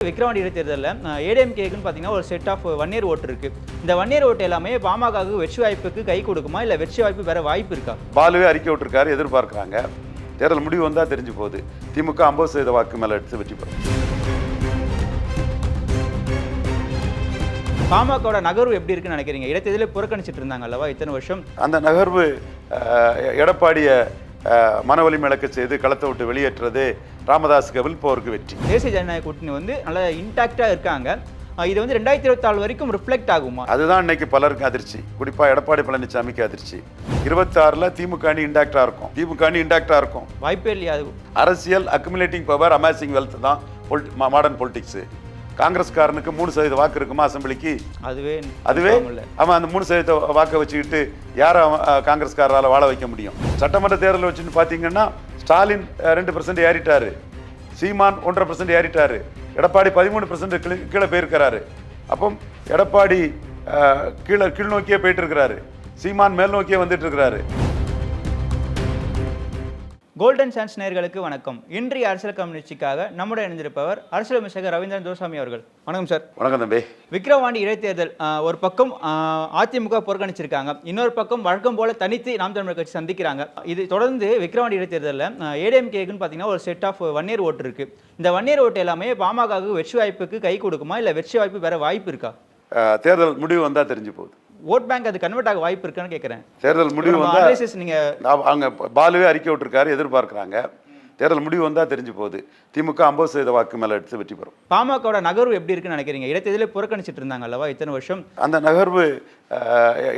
விக்ரவாண்டி இடைத்தேர்தலில் ஏடிஎம்கேக்குன்னு பார்த்தீங்கன்னா ஒரு செட் ஆஃப் ஒன் இயர் ஓட்டு இருக்கு. இந்த ஒன் இயர் ஓட்டு எல்லாமே பாமகவுக்கு வெற்றி வாய்ப்புக்கு கை கொடுக்குமா? இல்லை வெற்றி வாய்ப்பு வேற வாய்ப்பு இருக்கா? பாலுவே அறிக்கை விட்டுருக்காரு எதிர்பார்க்குறாங்க. தேர்தல் முடிவு வந்தால் தெரிஞ்சு போகுது. திமுக ஐம்பது சதவீத வாக்கு மேலே எடுத்து வெற்றி பெறும். பாமகவோட நகர்வு எப்படி இருக்குன்னு நினைக்கிறீங்க? இடைத்தேர்தலே புறக்கணிச்சிட்டு இருந்தாங்க அல்லவா இத்தனை வருஷம்? அந்த நகர்வு எடப்பாடியை அஹ், மன வலிமை இழக்க செய்து களத்தை விட்டு வெளியேற்றுறது ராமதாஸுக்கு வில்போருக்கு வெற்றி? தேசிய ஜனநாயக கூட்டணி வந்து நல்லா இன்டாக்டாக இருக்காங்க. இது வந்து ரெண்டாயிரத்தி இருபத்தாலு வரைக்கும் ரிஃப்ளெக்ட் ஆகுமா? அதுதான் இன்னைக்கு பலருக்கு அதிர்ச்சி. குறிப்பாக எடப்பாடி பழனிசாமிக்கு அதிர்ச்சி. இருபத்தாறில் திமுக அணி இண்டாக்டாக இருக்கும். திமுக அணி இண்டாக்டாக இருக்கும். வாய்ப்பே இல்லையா அரசியல் அக்குமுலேட்டிங் பவர் அமேசிங் வெல்த் தான் மாடர்ன் பொலிட்டிக்ஸு காங்கிரஸ்காரனுக்கு மூணு சதவீத வாக்கு இருக்குமா அசெம்பிளிக்கு? அதுவே அதுவே? அவன் அந்த மூணு சதவீத வாக்கை வச்சுக்கிட்டு யாரை காங்கிரஸ்காரரால வாழ வைக்க முடியும்? சட்டமன்ற தேர்தல் வச்சுன்னு பார்த்தீங்கன்னா ஸ்டாலின் ரெண்டு பர்சன்ட் ஏறிட்டாரு. சீமான் ஒன்றரை பர்சன்ட் ஏறிட்டாரு. எடப்பாடி பதிமூணு பர்சன்ட் கீழே போயிருக்கிறாரு. அப்போ எடப்பாடி கீழே கீழ் நோக்கியே போயிட்டு இருக்கிறாரு. சீமான் மேல் நோக்கியே வந்துட்டு இருக்கிறாரு. கோல்டன் சான்ஸ் நேயர்களுக்கு வணக்கம். இன்றைய அரசியல் கம்யூனிஸ்டிக்காக நம்முடைய இணைந்திருப்பவர் அரசியல் அமைச்சர் ரவீந்திரன் தோசாமி அவர்கள். வணக்கம் சார் வணக்கம் தம்பி. விக்கிரவாண்டி இடைத்தேர்தல் ஒரு பக்கம் அதிமுக புறக்கணிச்சிருக்காங்க. இன்னொரு பக்கம் வழக்கம் போல தனித்து நாம் தமிழர் கட்சி சந்திக்கிறாங்க. இது தொடர்ந்து விக்கிரவாண்டி இடைத்தேர்தலில் ஏடிஎம்கேக்குன்னு பார்த்தீங்கன்னா ஒரு செட் ஆஃப் ஒன் இயர் ஓட்டு இருக்கு. இந்த ஒன் இயர் ஓட்டு எல்லாமே பாமகவுக்கு வெற்றி வாய்ப்புக்கு கை கொடுக்குமா? இல்லை வெற்றி வாய்ப்பு வேற வாய்ப்பு இருக்கா? தேர்தல் முடிவு வந்தால் தெரிஞ்சு போகுது. ஓட் பேங்க் அது கன்வெர்ட் ஆக வாய்ப்பு இருக்கான்னு கேட்குறேன் தேர்தல் முடிவு வந்தால் அனாலிசிஸ் நீங்க நான் அவங்க பாலுவே அறிக்கை விட்டுருக்காரு எதிர்பார்க்குறாங்க. தேர்தல் முடிவு வந்தால் தெரிஞ்சு போகுது. திமுக ஐம்பது சதவீத வாக்கு மேலே எடுத்து வெற்றி பெறும். பாமகவோட நகர்வு எப்படி இருக்குன்னு நினைக்கிறீங்க? இடைத்தேர்தலே புறக்கணிச்சிட்டு இருந்தாங்க அல்லவா இத்தனை வருஷம்? அந்த நகர்வு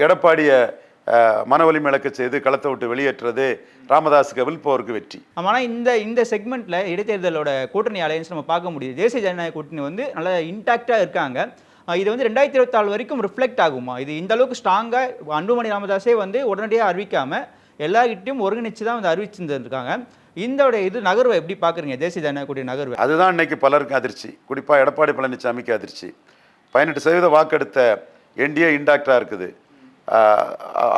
எடப்பாடியை அஹ், மன வலிமை இழக்க செய்து களத்தை விட்டு வெளியேற்றுறது ராமதாஸுக்கு வில்போருக்கு வெற்றி. ஆனால் இந்த இந்த செக்மெண்ட்ல இடைத்தேர்தலோட கூட்டணி அலையன்ஸ் நம்ம பார்க்க முடியுது. தேசிய ஜனநாயக கூட்டணி வந்து நல்லா இன்டாக்டாக இருக்காங்க. இது வந்து ரெண்டாயிரத்தி இருபத்தாலு வரைக்கும் ரிஃப்ளெக்ட் ஆகுமா? இது இந்த அளவுக்கு ஸ்ட்ராங்காக அன்புமணி ராமதாஸே வந்து உடனடியாக அறிவிக்காம எல்லார்கிட்டையும் ஒருங்கிணைச்சு தான் வந்து அறிவிச்சிருந்துருக்காங்க. இந்த இது நகர்வை எப்படி பார்க்குறீங்க தேசிய ஜனநாயக நகர்வு. அதுதான் இன்னைக்கு பலருக்கு அதிர்ச்சி. குறிப்பாக எடப்பாடி பழனிசாமிக்கு அதிர்ச்சி. பதினெட்டு சதவீத வாக்கெடுத்த என்டிஏ இண்டாக்டாக இருக்குது.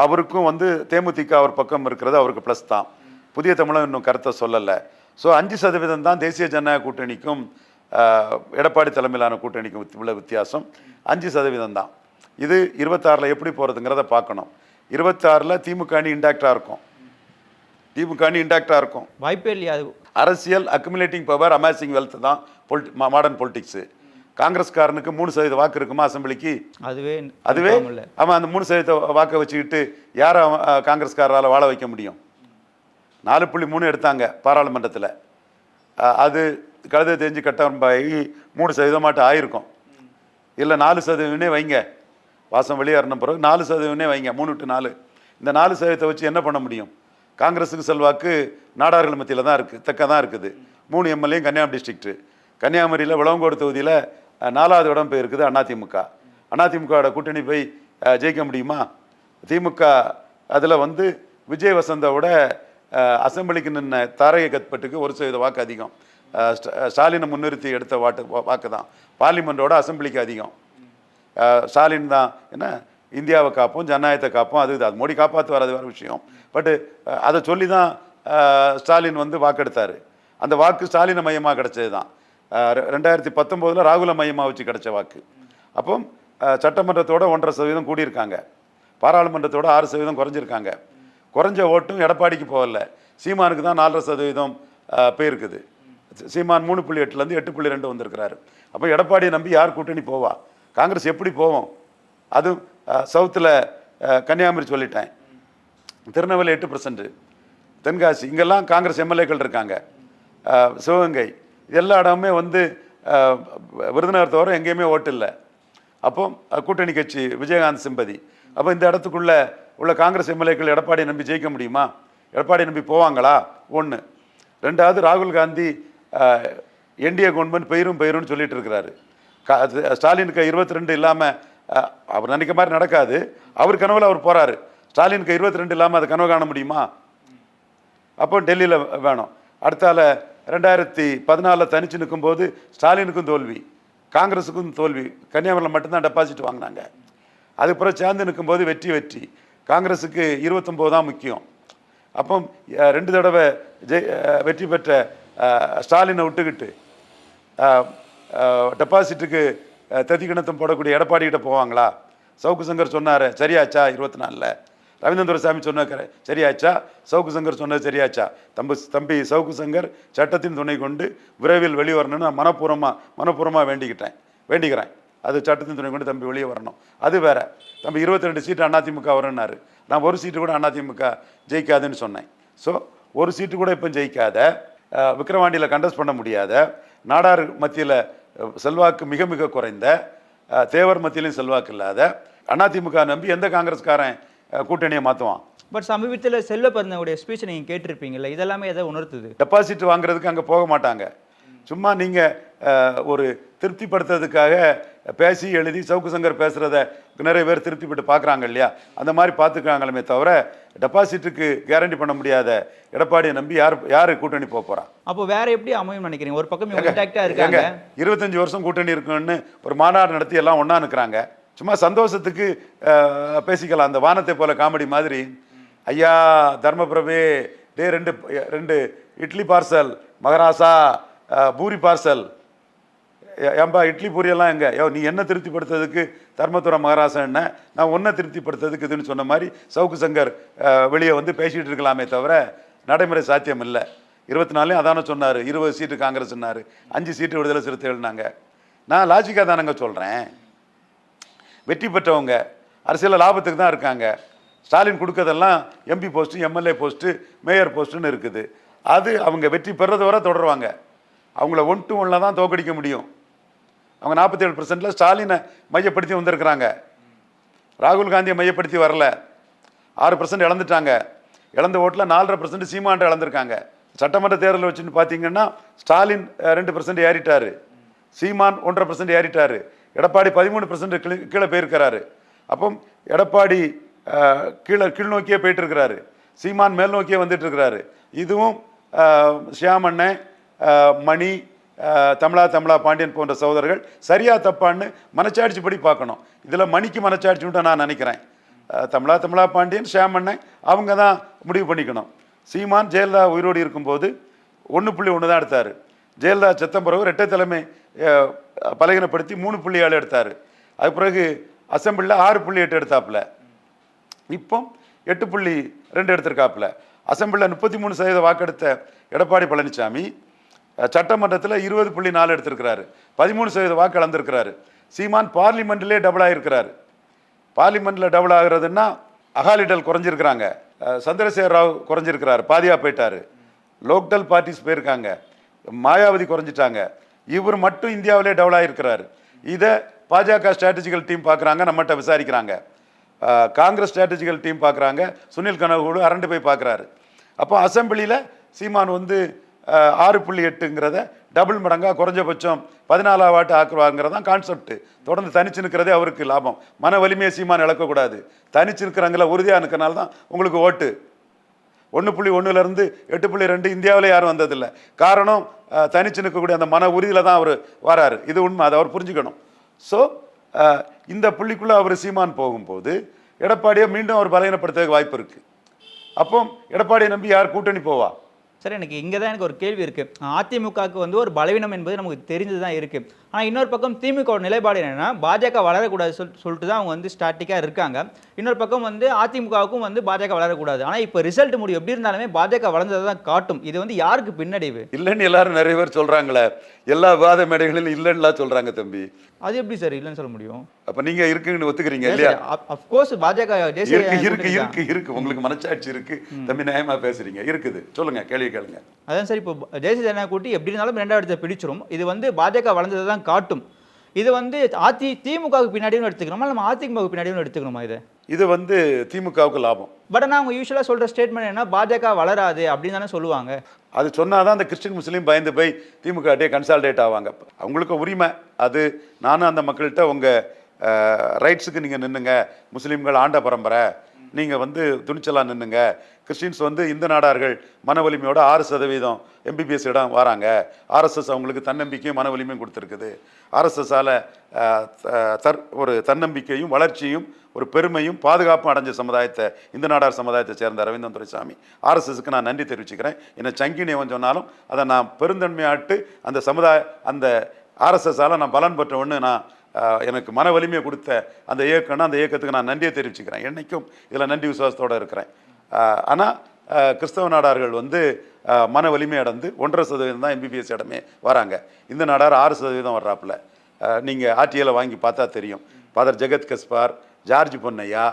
அவருக்கும் வந்து தேமுதிக அவர் பக்கம் இருக்கிறது அவருக்கு ப்ளஸ் தான். புதிய தமிழகம் இன்னும் கருத்தை சொல்லலை. ஸோ அஞ்சு சதவீதம் தான் தேசிய ஜனநாயக கூட்டணிக்கும் எடப்பாடி தலைமையிலான கூட்டணிக்கும் வித்- உள்ள வித்தியாசம் அஞ்சு சதவீதம் தான். இது இருபத்தாறில் எப்படி போகிறதுங்கிறத பார்க்கணும். இருபத்தாறில் திமுக அணி இண்டாக்டாக இருக்கும். திமுக அணி இண்டாக்டாக இருக்கும். வாய்ப்பே இல்லையா அரசியல் அக்குமுலேட்டிங் பவர் அமேசிங் வெல்த் தான் பொலிட்டி மாடர்ன் பொலிட்டிக்ஸு காங்கிரஸ்காரனுக்கு மூணு சதவீத வாக்கு இருக்குமா அசெம்பிளிக்கு அதுவே அதுவே? அவன் அந்த மூணு சதவீத வாக்கை வச்சுக்கிட்டு யாரை காங்கிரஸ்காரரால வாழ வைக்க முடியும்? நாலு புள்ளி மூணு எடுத்தாங்க பாராளுமன்றத்தில். அது கழுதை தெரிஞ்சு கட்டம்பாகி மூணு சதவீதமாட்டம் ஆயிருக்கும். இல்லை நாலு சதவீதமே வைங்க. வாசம் வெளியேறின பிறகு நாலு சதவீதமே வைங்க மூணு டு நாலு. இந்த நாலு சதவீதத்தை வச்சு என்ன பண்ண முடியும்? காங்கிரஸுக்கு செல்வாக்கு நாடார்கள் மத்தியில் தான் இருக்குது தக்க தான் இருக்குது. மூணு எம்எல்ஏயும் கன்னியாகுமரி டிஸ்ட்ரிக்ட்டு கன்னியாகுமரியில் விளவங்கோடு தொகுதியில் நாலாவது இடம் போயிருக்குது அதிமுக. அதிமுகவோட கூட்டணி போய் ஜெயிக்க முடியுமா? திமுக அதில் வந்து விஜய் வசந்தாவோட அசம்பிளிக்கு நின்ன தாரக கத்பட்டுக்கு ஒரு சதவீத வாக்கு அதிகம். ஸ்டாலினை முன்னிறுத்தி எடுத்த வாட்டு வாக்கு தான். பார்லிமெண்ட்டோட அசெம்பிளிக்கு அதிகம். ஸ்டாலின் தான் என்ன இந்தியாவை காப்போம் ஜனநாயகத்தை காப்போம் அது அது மோடி காப்பாற்று வராது வேறு விஷயம். பட்டு அதை சொல்லி தான் ஸ்டாலின் வந்து வாக்கெடுத்தார். அந்த வாக்கு ஸ்டாலினை மையமாக கிடைச்சது தான். ரெ- ரெண்டாயிரத்தி பத்தொம்போதில் ராகுல மையமாக வச்சு கிடச்ச வாக்கு. அப்போ சட்டமன்றத்தோட ஒன்றரை சதவீதம் கூடியிருக்காங்க. பாராளுமன்றத்தோட ஆறு சதவீதம் குறைஞ்சிருக்காங்க. குறைஞ்ச ஓட்டும் எடப்பாடிக்கு போகல. சீமானுக்கு தான் நாலரை சதவீதம் போயிருக்குது. சீமான் மூணு புள்ளி எட்டுலேருந்து எட்டு புள்ளி ரெண்டு வந்திருக்கிறாரு. அப்போ எடப்பாடியை நம்பி யார் கூட்டணி போவா? காங்கிரஸ் எப்படி போவோம்? அதுவும் சவுத்தில் கன்னியாகுமரி சொல்லிட்டேன். திருநெல்வேலி எட்டு பர்சன்ட்டு தென்காசி இங்கெல்லாம் காங்கிரஸ் எம்எல்ஏக்கள் இருக்காங்க. சிவகங்கை இது எல்லா இடமுமே வந்து விருதுநகர் தவிர எங்கேயுமே ஓட்டு இல்லை. அப்போ கூட்டணி கட்சி விஜயகாந்த் சிம்பதி. அப்போ இந்த இடத்துக்குள்ள உள்ள காங்கிரஸ் எம்எல்ஏக்கள் எடப்பாடியை நம்பி ஜெயிக்க முடியுமா? எடப்பாடியை நம்பி போவாங்களா? ஒன்று ரெண்டாவது ராகுல் காந்தி என்டிஏ கவர்மெண்ட் பெயரும் பெயரும்னு சொல்லிட்டு இருக்கிறாரு. கா- அது ஸ்டாலினுக்கு இருபத்தி ரெண்டு இல்லாமல் அவர் நினைக்க மாதிரி நடக்காது. அவர் கனவில் அவர் போறாரு. ஸ்டாலினுக்கு இருபத்தி ரெண்டு இல்லாமல் அதை கனவு காண முடியுமா? அப்போ டெல்லியில் வேணும். அடுத்தால ரெண்டாயிரத்தி பதினாலில் தனிச்சு நிற்கும்போது ஸ்டாலினுக்கும் தோல்வி காங்கிரஸுக்கும் தோல்வி கன்னியாகுமரியில் மட்டும்தான் டெபாசிட் வாங்கினாங்க. அதுக்கப்புறம் சேர்ந்து நிற்கும்போது வெற்றி வெற்றி. காங்கிரஸுக்கு இருபத்தொம்போது தான் முக்கியம். அப்போ ரெண்டு தடவை ஜெய் வெற்றி பெற்ற ஸ்டாலினை விட்டுக்கிட்டு டெபாசிட்டுக்கு தத்தி கிணத்தம் போடக்கூடிய எடப்பாடிக்கிட்ட போவாங்களா? சவுக்கு சங்கர் சொன்னார் சரியாச்சா? இருபத்தி நாலில் ரவீந்திர சாமி சொன்ன சரியாச்சா? சவுக்கு சங்கர் சொன்னது சரியாச்சா? தம்பி தம்பி சவுக்கு சங்கர் சட்டத்தின் துணை கொண்டு விரைவில் வெளியே வரணும்னு நான் மனப்பூர்வமாக மனப்பூர்வமாக வேண்டிக்கிட்டேன் வேண்டிக்கிறேன். அது சட்டத்தின் துணை கொண்டு தம்பி வெளியே வரணும். அது வேற. தம்பி இருபத்தி ரெண்டு சீட்டு அதிமுக வரும்னாரு. நான் ஒரு சீட்டு கூட அதிமுக ஜெயிக்காதுன்னு சொன்னேன். ஸோ ஒரு சீட்டு கூட இப்போ ஜெயிக்காத. விக்கிரவாண்டியில் கண்டஸ்ட் பண்ண முடியாத நாடார் மத்தியில் செல்வாக்கு மிக மிக குறைந்த தேவர் மத்தியிலையும் செல்வாக்கு இல்லாத அதிமுக நம்பி எந்த காங்கிரஸ்காரன் கூட்டணியை மாற்றுவான் பட் சமீபத்தில் செல்வ பிறந்தவுடைய ஸ்பீச் நீங்கள் கேட்டிருப்பீங்கல்ல இதெல்லாமே எதை உணர்த்துது? டெபாசிட் வாங்குறதுக்கு அங்கே போக மாட்டாங்க. சும்மா நீங்கள் ஒரு திருப்திப்படுத்துறதுக்காக பேசி எழுதி சவுக்கு சங்கர் பேசுகிறத நிறைய பேர் திருப்திப்பட்டு பார்க்குறாங்க இல்லையா? அந்த மாதிரி பார்த்துக்கிறாங்களே தவிர டெபாசிட்டுக்கு கேரண்டி பண்ண முடியாத எடப்பாடியை நம்பி யார் யார் கூட்டணி போக போகிறா அப்போ வேற எப்படி அமையும் நினைக்கிறீங்க? ஒரு பக்கம் இருக்காங்க. இருபத்தஞ்சு வருஷம் கூட்டணி இருக்குன்னு ஒரு மாநாடு நடத்தி எல்லாம் ஒன்றா நிற்கிறாங்க சும்மா சந்தோஷத்துக்கு பேசிக்கலாம். அந்த வானத்தை போல காமெடி மாதிரி. ஐயா தர்மபிரபே டே ரெண்டு ரெண்டு இட்லி பார்சல் மகராசா பூரி பார்சல் ஏன்பா இட்லி பூரியெல்லாம் எங்கே? யோ நீ என்ன திருப்திப்படுத்துறதுக்கு தர்மபுரம் மகாராசன் என்ன? நான் ஒன்றை திருப்திப்படுத்துறதுக்கு இதுன்னு சொன்ன மாதிரி சவுக்கு சங்கர் வெளியே வந்து பேசிகிட்டு இருக்கலாமே தவிர நடைமுறை சாத்தியம் இல்லை இருபத்தி நாலையும் அதானே சொன்னார். இருபது சீட்டு காங்கிரஸ்னாரு. அஞ்சு சீட்டு விடுதலை சிறுத்தைகள்னாங்க. நான் லாஜிக்காக தானங்க சொல்கிறேன் வெற்றி பெற்றவங்க அரசியல் லாபத்துக்கு தான் இருக்காங்க. Stalin கொடுக்கறதெல்லாம் MP post MLA post mayor போஸ்ட்டுன்னு இருக்குது. அது அவங்க வெற்றி பெறதை வரை தொடருவாங்க. அவங்கள ஒன் டு ஒன்னில் தான் தோக்கடிக்க முடியும். அவங்க நாற்பத்தி ஏழு பர்சன்டில் ஸ்டாலினை மையப்படுத்தி வந்திருக்கிறாங்க. ராகுல் காந்தியை மையப்படுத்தி வரல. ஆறு பர்சன்ட் இழந்துட்டாங்க. இழந்த ஓட்டில் நாலரை பர்சன்ட் சீமான்ட்ட இழந்திருக்காங்க. சட்டமன்ற தேர்தலில் வச்சுன்னு பார்த்தீங்கன்னா ஸ்டாலின் ரெண்டு பர்சன்ட் ஏறிட்டாரு. சீமான் ஒன்றரை பர்சன்ட் ஏறிட்டார். எடப்பாடி பதிமூணு பர்சன்ட் கீழே போயிருக்கிறாரு. அப்போ எடப்பாடி கீழே கீழ்நோக்கியே போயிட்டு இருக்கிறாரு சீமான் மேல் நோக்கியே வந்துட்டு இருக்கிறாரு இதுவும் ஷியாமண்ணன் மணி தமிழா தமிழா பாண்டியன் போன்ற சகோதரர்கள் சரியா தப்பான்னு மனச்சாட்சிப்படி பார்க்கணும். இதில் மணிக்கு மனச்சாட்சி உண்டு நான் நினைக்கிறேன். தமிழா தமிழா பாண்டியன் ஷியாமண்ணன் அவங்க தான் முடிவு பண்ணிக்கணும். சீமான் ஜெயலலிதா உயிரோடு இருக்கும்போது ஒன்று புள்ளி ஒன்று தான் எடுத்தார். ஜெயலலிதா செத்த பிறகு ரெட்டை தலைமை பலகீனப்படுத்தி மூணு புள்ளி ஏழு எடுத்தார். அது பிறகு அசம்பிளியில் ஆறு புள்ளி எட்டு எடுத்தாப்புல. இப்போ எட்டு புள்ளி ரெண்டு எடுத்திருக்காப்புல. அசம்பிளியில் முப்பத்தி மூணு சதவீத வாக்கெடுத்த எடப்பாடி பழனிசாமி சட்டமன்றத்தில் இருபது புள்ளி நாலு எடுத்திருக்கிறாரு. பதிமூணு சதவீத வாக்கு கலந்துருக்கிறாரு சீமான் பார்லிமெண்ட்லேயே டபுள் ஆகிருக்கிறாரு பார்லிமெண்ட்டில் டபுள் ஆகுறதுன்னா அகாலிடல் குறைஞ்சிருக்கிறாங்க. சந்திரசேகர் ராவ் குறைஞ்சிருக்கிறார். பாதியாக போயிட்டார். லோக்டல் பார்ட்டிஸ் போயிருக்காங்க. மாயாவதி குறைஞ்சிட்டாங்க. இவர் மட்டும் இந்தியாவிலே டெவல் ஆகிருக்கிறாரு இதை பாஜக ஸ்ட்ராட்டஜிக்கல் டீம் பார்க்குறாங்க நம்மகிட்ட விசாரிக்கிறாங்க. காங்கிரஸ் ஸ்ட்ராட்டஜிக்கல் டீம் பார்க்குறாங்க சுனில் கனகோடு அரண்டு போய் பார்க்குறாரு அப்போ அசெம்பிளியில் சீமான் வந்து ஆறு புள்ளி எட்டுங்கிறத டபுள் மடங்காக குறைஞ்சபட்சம் பதினாலாம் வாட்டு ஆக்குவாங்கிறது தான் கான்செப்ட் தொடர்ந்து தனிச்சு நிற்கிறதே அவருக்கு லாபம். மன வலிமையை சீமான் இழக்கக்கூடாது. தனிச்சு நிற்கிறாங்கள உறுதியாக நிற்கிறனால தான் உங்களுக்கு ஓட்டு. ஒன்று புள்ளி ஒன்றுலேருந்து எட்டு புள்ளி ரெண்டு இந்தியாவில் யாரும் வந்ததில்லை. காரணம் தனிச்சு நிற்கக்கூடிய அந்த மன உறுதியில் தான் அவர் வராரு. இது உண்மை அதை அவர் புரிஞ்சுக்கணும். ஸோ இந்த புள்ளிக்குள்ளே அவர் சீமான் போகும்போது எடப்பாடியை மீண்டும் அவர் பலகீனப்படுத்துறதுக்கு வாய்ப்பு இருக்குது அப்போ எடப்பாடியை நம்பி யார் கூட்டணி போவா? சார் எனக்கு இங்கே தான் எனக்கு ஒரு கேள்வி இருக்குது அதிமுகவுக்கு வந்து ஒரு பலவீனம் என்பது நமக்கு தெரிஞ்சு தான் இருக்குது ஆனால் இன்னொரு பக்கம் திமுக நிலைப்பாடு என்னன்னா பாஜக வளரக்கூடாது சொல் சொல்லிட்டு தான் அவங்க வந்து ஸ்டாட்டிக்காக இருக்காங்க. இன்னொரு பக்கம் வந்து அதிமுகவுக்கும் வந்து பாஜக வளரக்கூடாது. ஆனால் இப்போ ரிசல்ட் முடியும் எப்படி இருந்தாலுமே பாஜக வளர்ந்ததை தான் காட்டும். இது வந்து யாருக்கு பின்னடைவு? இல்லைன்னு எல்லாரும் நிறைய பேர் சொல்கிறாங்களே எல்லா விவாத மேடைகளிலும் இல்லைன்னுலாம் சொல்கிறாங்க தம்பி. அது எப்படி சார் இல்லைன்னு சொல்ல முடியும்? அப்போ நீங்கள் இருக்குன்னு ஒத்துக்கிறீங்க இல்லையா? அஃப்கோர்ஸ் பாஜக இருக்கு இருக்கு. இருக்கு இருக்கு. உங்களுக்கு மனச்சாட்சி இருக்கு. தம்பி நியாயமா பேசுறீங்க. இருக்குது. சொல்லுங்க கேள்வி கேளுங்க. அதான் சார் இப்போ ஜனநாயக கூட்டி எப்படி இருந்தாலும் ரெண்டாவது பிடிச்சிரும். இது வந்து பாஜக வளர்ந்ததை தான் காட்டும். இது வந்து அதி திமுகவுக்கு பின்னாடியும் எடுத்துக்கணுமா? நம்ம அதிமுகவுக்கு பின்னாடியும் எடுத்துக்கணுமா இது? இது வந்து திமுகவுக்கு லாபம். பட் ஆனால் அவங்க யூஸ்வலாக சொல்கிற ஸ்டேட்மெண்ட் என்ன பாஜக வளராது அப்படின்னு தானே சொல்லுவாங்க. அது சொன்னாதான் அந்த கிறிஸ்டின் முஸ்லீம் பயந்து போய் திமுக அட்டே கன்சால்டேட் ஆவாங்க. அவங்களுக்கு உரிமை. அது நானும் அந்த மக்கள்கிட்ட உங்கள் ரைட்ஸுக்கு நீங்கள் நின்னுங்க. முஸ்லீம்கள் ஆண்ட பரம்பரை. நீங்கள் வந்து துணிச்சலாக நின்னுங்க. கிறிஸ்டின்ஸ் வந்து இந்து நாடார்கள் மன வலிமையோட ஆறு சதவீதம் எம்பிபிஎஸ் இடம் வராங்க. ஆர்எஸ்எஸ் அவங்களுக்கு தன்னம்பிக்கையும் மன வலிமையும் கொடுத்துருக்குது. ஆர்எஸ்எஸ்ஸால் தர் ஒரு தன்னம்பிக்கையும் வளர்ச்சியும் ஒரு பெருமையும் பாதுகாப்பும் அடைஞ்ச சமுதாயத்தை இந்து நாடார் சமுதாயத்தை சேர்ந்த ரவீந்திரன் துரைசாமி. ஆர்எஸ்எஸ்க்கு நான் நன்றி தெரிவிச்சுக்கிறேன். என்னை சங்கினி எவன் சொன்னாலும் அதை நான் பெருந்தன்மையாட்டு அந்த சமுதாய அந்த ஆர்எஸ்எஸ்ஸால் நான் பலன் பெற்றவொன்னு நான் எனக்கு மன வலிமையை கொடுத்த அந்த இயக்கம்னா அந்த இயக்கத்துக்கு நான் நன்றியை தெரிவிச்சுக்கிறேன். என்றைக்கும் இதில் நன்றி விசுவாசத்தோடு இருக்கிறேன். ஆனால் கிறிஸ்தவ நாடார்கள் வந்து மன வலிமை அடைந்து ஒன்றரை சதவீதம் தான் எம்பிபிஎஸ் இடமே வராங்க. இந்த நாடார் ஆறு சதவீதம் வர்றாப்புல. நீங்கள் ஆர்டிஐல வாங்கி பார்த்தா தெரியும். ஃபாதர் ஜெகத் கஸ்பார் ஜார்ஜ் பொன்னையா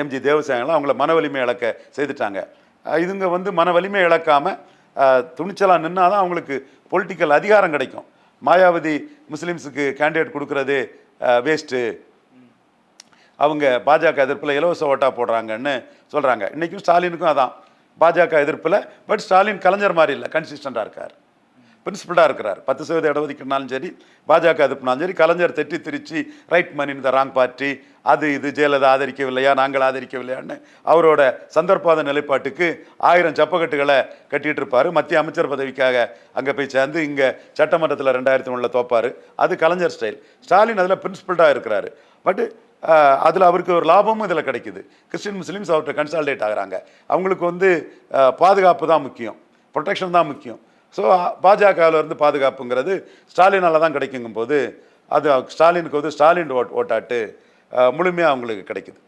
எம்ஜி தேவசாயங்களாம் அவங்கள மன வலிமை இழக்க செய்துட்டாங்க. இதுங்க வந்து மன வலிமை இழக்காமல் துணிச்சலாக நின்னா தான் அவங்களுக்கு பொலிட்டிக்கல் அதிகாரம் கிடைக்கும். மாயாவதி முஸ்லீம்ஸுக்கு கேண்டிடேட் கொடுக்கறது வேஸ்ட்டு அவங்க பாஜக எதிர்ப்பில் இலவச ஓட்டா போடுறாங்கன்னு சொல்கிறாங்க இன்றைக்கும் ஸ்டாலினுக்கும் அதான். பாஜக எதிர்ப்பில் பட் ஸ்டாலின் கலைஞர் மாதிரி இல்லை கன்சிஸ்டண்டாக இருக்கார். பிரின்சிபல்டாக இருக்கிறார். பத்து சதவீத இடஒதுக்கீடுனாலும் சரி பாஜக எதிர்ப்புனாலும் சரி கலைஞர் தெட்டி திருச்சி ரைட் மணி இந்த ராங் பார்ட்டி அது இது ஜெயலலிதா ஆதரிக்கவில்லையா நாங்கள் ஆதரிக்கவில்லையான்னு அவரோட சந்தர்ப்பாத நிலைப்பாட்டுக்கு ஆயிரம் சப்பக்கட்டுகளை கட்டிகிட்டு இருப்பார் மத்திய அமைச்சர் பதவிக்காக அங்கே போய் சேர்ந்து இங்கே சட்டமன்றத்தில் ரெண்டாயிரத்தி ஒன்றில் தோப்பார். அது கலைஞர் ஸ்டைல். ஸ்டாலின் அதில் பிரின்சிபல்டாக இருக்கிறாரு. பட்டு அதில் அவருக்கு ஒரு லாபமும் இதில் கிடைக்குது. கிறிஸ்டின் முஸ்லீம்ஸ் அவர்கிட்ட கன்சால்டேட் ஆகுறாங்க. அவங்களுக்கு வந்து பாதுகாப்பு தான் முக்கியம். ப்ரொடெக்ஷன் தான் முக்கியம். ஸோ பாஜகவில் இருந்து பாதுகாப்புங்கிறது ஸ்டாலினால் தான் கிடைக்குங்கும் போது அது ஸ்டாலினுக்கு வந்து ஸ்டாலின் ஓட் ஓட்டாட்டு முழுமையாக அவங்களுக்கு கிடைக்குது.